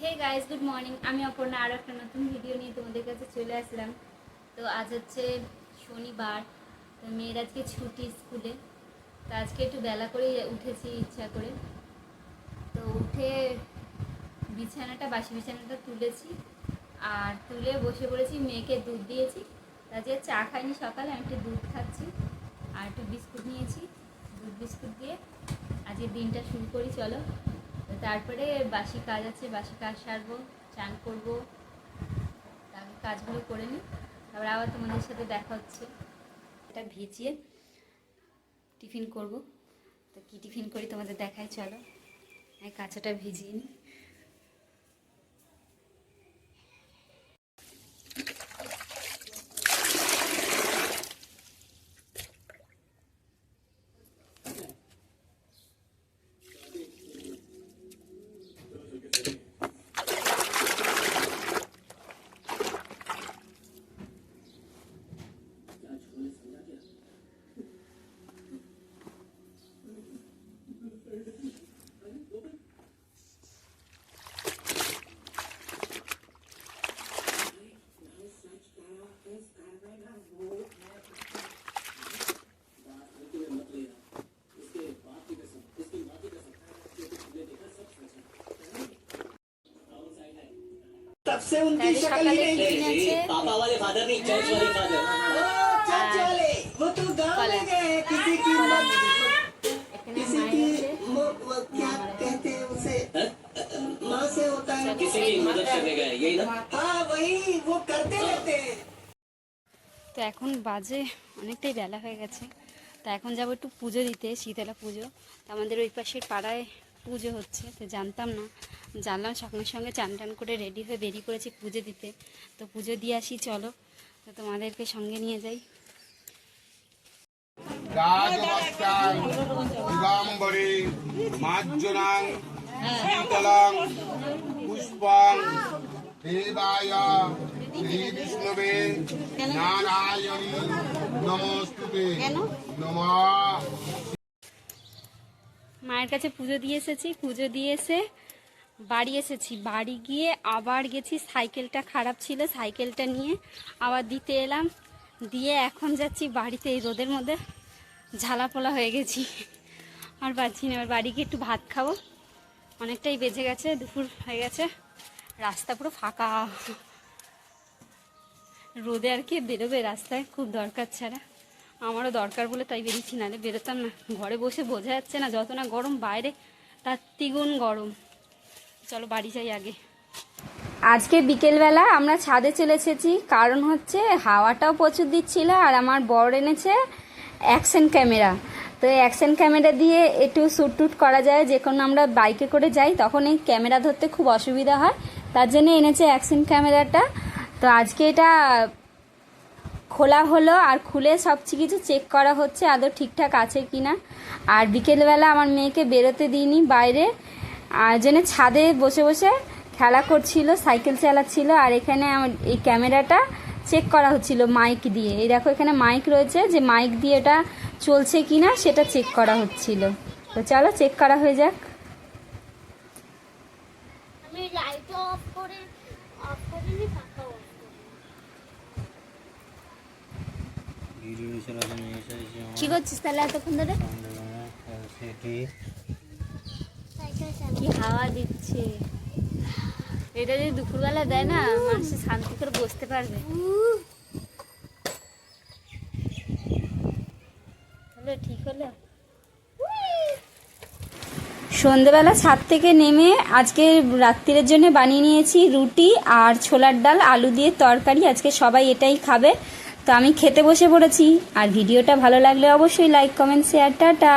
Hey guys good morning আমি অপর্ণা আরও একটা নতুন ভিডিও নিয়ে তোমাদের কাছে চলে আসলাম। তো আজ হচ্ছে শনিবার, তো মেয়ের আজকে ছুটি স্কুলে। তো আজকে একটু বেলা করে উঠেছি ইচ্ছা করে। তো উঠে বিছানাটা, বাসি বিছানাটা তুলেছি। আর তুলে বসে পড়েছি, মেয়েকে দুধ দিয়েছি। আজকে চা খাইনি সকালে, আমি একটু দুধ খাচ্ছি। আর একটু বিস্কুট নিয়েছি। দুধ বিস্কুট দিয়ে আজকে দিনটা শুরু করি, চলো। তো তারপরে বাসি কাজ আছে, বাসি কাজ সারবো, চান করব। তার কাজগুলো করে নিই। তারপরে আবার তোমাদের সাথে দেখা হচ্ছে। এটা ভিজিয়ে টিফিন করব। তো কী টিফিন করি তোমাদের দেখাই, চলো। কাঁচাটা ভিজিয়ে নিই। तब से उनकी তাহলে शक्ल ही সকালে नहीं টিফিন আছে पापा वाले फादर नहीं चर्च वाले फादर ओ, चाचा वाले वो तो गांव में गए हैं किसी की मत এখানে किसी মায়ের की আছে वो, वो क्या कहते हैं उसे माँ से होता है किसी की मदद करने गए यही ना हाँ वही वो करते रहते हैं তো এখন বাজে অনেকটাই বেলা হয়ে গেছে তো এখন যাবো একটু পুজো দিতে শীতলা পুজো তো আমাদের ওই পাশের পাড়ায় পুজো হচ্ছে তো জানতাম না। জানলাম সঙ্গে সঙ্গে চান টান করে রেডি হয়ে বেরিয়ে পড়েছি পুজো দিতে। তো পুজো দিয়ে আসি চলো। তো তোমাদেরকে সঙ্গে নিয়ে যাই। দিগম্বরে শীতলাং পুষ্পাং দেবায় শ্রী বিষ্ণবে নারায়ণী নমস্তুতে। নমঃ মায়ের কাছে পুজো দিয়ে এসেছি, পুজো দিয়ে এসে বাড়ি এসেছি। বাড়ি গিয়ে আবার গেছি, সাইকেলটা খারাপ ছিল, সাইকেলটা নিয়ে আবার দিতে এলাম। দিয়ে এখন যাচ্ছি বাড়িতে, এই রোদের মধ্যে ঝালাপোলা হয়ে গেছি। আর পাচ্ছি না, এবার বাড়ি গিয়ে একটু ভাত খাব। অনেকটাই বেজে গেছে, দুপুর হয়ে গেছে। রাস্তা পুরো ফাঁকা। রোদে আর কি বেরোবে রাস্তায়, খুব দরকার ছাড়া। আমারও দরকার বলে তাই বেরিয়েছি, নাহলে বেরোতাম না। ঘরে বসে বোঝা যাচ্ছে না যত না গরম, বাইরে তার দ্বিগুণ গরম। চলো বাড়ি যাই আগে। আজকে বিকেলবেলা আমরা ছাদে চলে এসেছি, কারণ হচ্ছে হাওয়াটাও প্রচুর দিচ্ছিল আর আমার বর এনেছে অ্যাকশন ক্যামেরা। তো অ্যাকশন ক্যামেরা দিয়ে একটু শ্যুট টুট করা যায় যে কোনো আমরা বাইকে করে যাই তখন এই ক্যামেরা ধরতে খুব অসুবিধা হয়। তার জন্য এনেছে অ্যাকশন ক্যামেরাটা। তো আজকে এটা খোলা হলো আর খুলে সব কিছু চেক করা হচ্ছে, আদৌ ঠিকঠাক আছে কি না আর বিকেলবেলা আমার মেয়েকে বেরোতে দিইনি বাইরে। আর জন্য ছাদে বসে বসে খেলা করছিল, সাইকেল চালাচ্ছিল, আর এখানে আমার এই ক্যামেরাটা চেক করা হচ্ছিল মাইক দিয়ে। এই দেখো এখানে মাইক রয়েছে, যে মাইক দিয়ে এটা চলছে কি না সেটা চেক করা হচ্ছিল। তো চলো চেক করা হয়ে যাক। আমি লাইট অফ করে অফ করিনি পাখা অফ কি করছিস তাহলে এতক্ষণ ধরে? হাওয়া দিচ্ছে? এটা যদি দুপুরবেলা দেয় না, মানুষ শান্তি করে বসতে পারবে। ঠিক হলো। সন্ধেবেলা ছাদ থেকে নেমে আজকে রাত্রিরের জন্য বানিয়ে নিয়েছি রুটি আর ছোলার ডাল, আলু দিয়ে তরকারি। আজকে সবাই এটাই খাবে। তো আমি খেতে বসে পড়েছি। আর ভিডিওটা ভালো লাগলে অবশ্যই লাইক কমেন্ট শেয়ার টাটা।